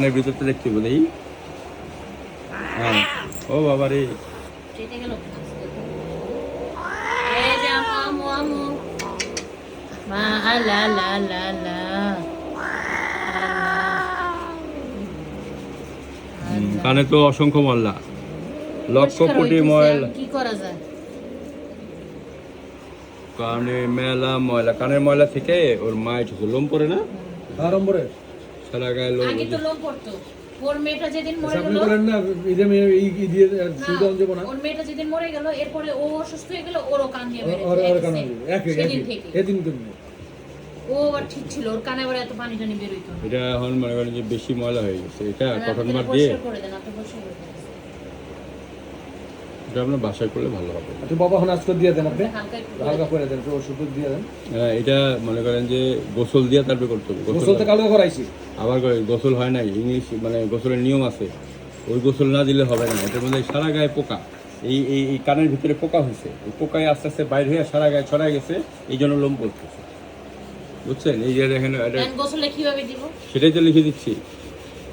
কানের ভিতরটা দেখতে বলেই হ্যাঁ। ও বাবা রে। কেটে গেল। এই যে আমু আমু আমু। মা লা লা লা লা কানে তো অসংখ্য ময়লা লক্ষ কোটি ময়লা। কি করা যায়? কানে মেলা ময়লা। কানের ময়লা থেকে ওর মায়ের ঠুকে লোম পড়ে না? আরম্ভরে সারা গায়ে লোম আগে তো লোম পড়তো ওর মেয়েটা যেদিন মরে আপনি বলেন না মেয়ে ই ই দিয়ে না ওর মেয়েটা যেদিন মরে গেল এরপরে ও অসুস্থ হয়ে গেল ওরও কান দিয়ে বেরিয়ে ওর ওর একই একই একই এদিন তুমি ও আর ঠিক ছিল ওর কানে আবার এত পানি টানি বের হইতো এটা এখন মনে করেন যে বেশি ময়লা হয়ে গেছে। এটা কটন মার দিয়ে করে দেন আপনি এটা আপনার বাসায় করলে ভালো হবে। তুই বাবা এখন আজকে দিয়ে দেন আপনি? হালকা করে দেন একটু ওষুধ দিয়ে দেন। হ্যাঁ, এটা মনে করেন যে গোসল দিয়ে তারপরে করতে হবে। গোসল তো কালকে করাইছি। আবার করে গোসল হয় নাই ইংলিশ মানে গোসলের নিয়ম আছে। ওই গোসল না দিলে হবে না এটার মধ্যে সারা গায়ে পোকা। এই এই এই কানের ভিতরে পোকা হয়েছে। ওই পোকায় আস্তে আস্তে বাইরে হয়ে সারা গায়ে ছড়ায় গেছে এই জন্য লোম পড়তেছে। বুঝছেন? এই যে দেখেন এটা দেন গোসলে কীভাবে দিব? সেটাই তো লিখে দিচ্ছি।